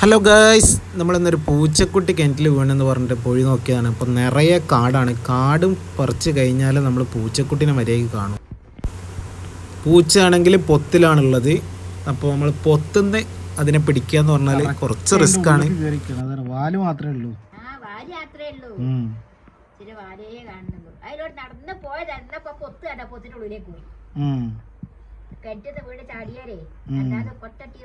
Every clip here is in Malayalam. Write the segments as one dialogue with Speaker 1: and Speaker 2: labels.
Speaker 1: ഹലോ ഗായ്സ് നമ്മളിന്നൊരു പൂച്ചക്കുട്ടി കിണറ്റിൽ വീണെന്ന് പറഞ്ഞിട്ട് പോയി നോക്കിയതാണ്. അപ്പോൾ നിറയെ കാടാണ്. കാടും പറിച്ച് കഴിഞ്ഞാൽ നമ്മൾ പൂച്ചക്കുട്ടിനെ മര്യാദയ്ക്ക് കാണും. പൂച്ചയാണെങ്കിൽ പൊത്തിലാണുള്ളത്. അപ്പോൾ നമ്മൾ പൊത്തുനിന്ന് അതിനെ പിടിക്കുക എന്ന് പറഞ്ഞാൽ കുറച്ച് റിസ്ക് ആണ്.
Speaker 2: വാൽ മാത്രമേ ഉള്ളൂ.
Speaker 3: നടന്ന് പോയത് പൊത്ത് കണ്ട? പൊത്തിന്റെ ഉള്ളിലേക്ക് പോയി. വീട്. അല്ലാതെ കൊട്ടട്ടി.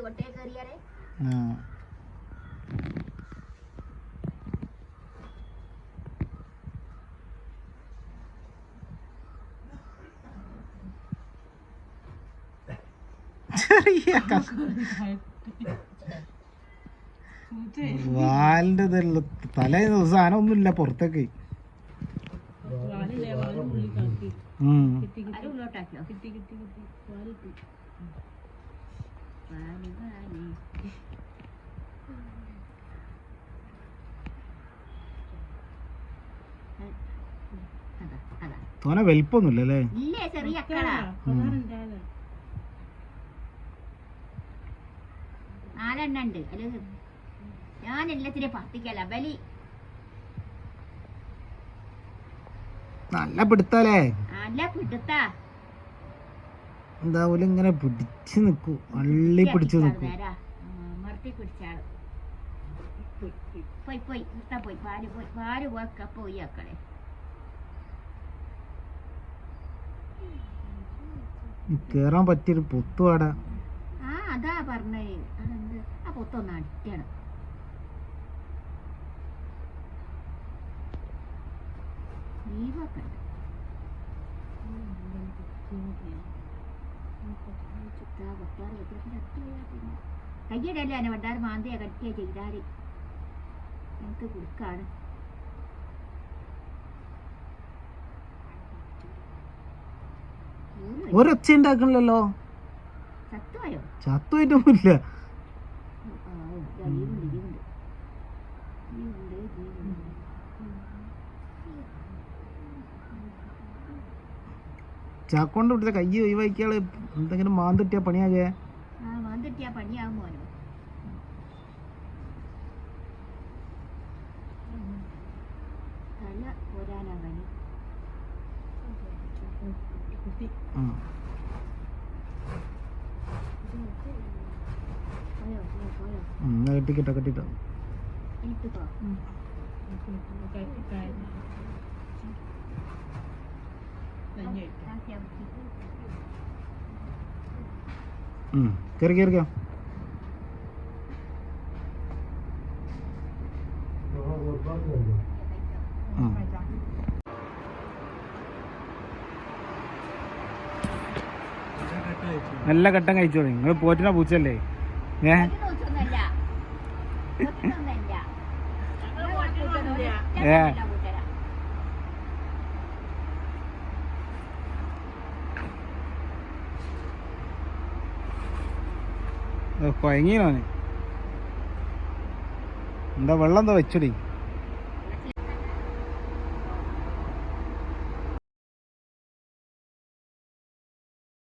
Speaker 2: വാലിന്റെ ഇതുള്ള തലേ സാധനം ഒന്നുമില്ല പുറത്തേക്ക് ഉം.
Speaker 3: അത് ഉള്ളോട്ടാക്കിയോ വാൽ വാൽ. അതാ, അതാ.
Speaker 2: തോനെ വലിപ്പൊന്നുമില്ല അല്ലേ
Speaker 3: ഇല്ലേ ചെറിയ അക്കളാ നാലെണ്ണം ഉണ്ട്. അതിൽ ഞാൻ എല്ലാത്തിനെയും പത്തിക്കല്ല ബലി.
Speaker 2: നല്ല പിടുത്തല്ലേ?
Speaker 3: നല്ല പിടുത്താ.
Speaker 2: എന്താ പോലെ ഇങ്ങനെ പിടിച്ചു നിക്കൂ. അള്ളി പിടിച്ചു നിക്കൂ.
Speaker 3: പോയി പോയി പോയി. പാൽ പോയി പാൽ പോയി പോയി അക്കളെ
Speaker 2: കേറാൻ പറ്റിയൊരു പൊത്തുവാട
Speaker 3: ആ അതാ പറഞ്ഞേ. ആ പൊത്തൊന്ന് അടിക്കണം. കയ്യടല്ലേ വണ്ടാറ് മാന്തിയാ കടിക്കുക ചെയ്താൽ. എനിക്ക് കുടുക്കാണ്.
Speaker 2: ഒരൊച്ച
Speaker 3: ഉണ്ടാക്കണല്ലോ
Speaker 2: ചത്തുമായിട്ടൊന്നുമില്ല ചാക്കോണ്ട് വിട്ടില്ല കയ്യ് ഒഴിവാക്കിയാൾ എന്തെങ്കിലും മാന്തിട്ടിയ പണിയാകെ?
Speaker 3: മാന്തിട്ടിയാ പണിയാകും മോനോ തല പോരാനാ പണി.
Speaker 2: ആ.
Speaker 3: പോയോ പോയോ പോയോ
Speaker 2: ഉം, എന്നാ കെട്ടിക്കിട്ടോ കെട്ടിട്ടോ
Speaker 3: ഇട്ടുക്കോ
Speaker 2: ഉം, കേറി കേറിക്കോ ആ. നല്ല കട്ടൻ തുടങ്ങി. നിങ്ങൾ പോറ്റിന പൂച്ചല്ലേ ഏ? ഏ. എന്താ വെള്ളം എന്താ വെച്ചോടി.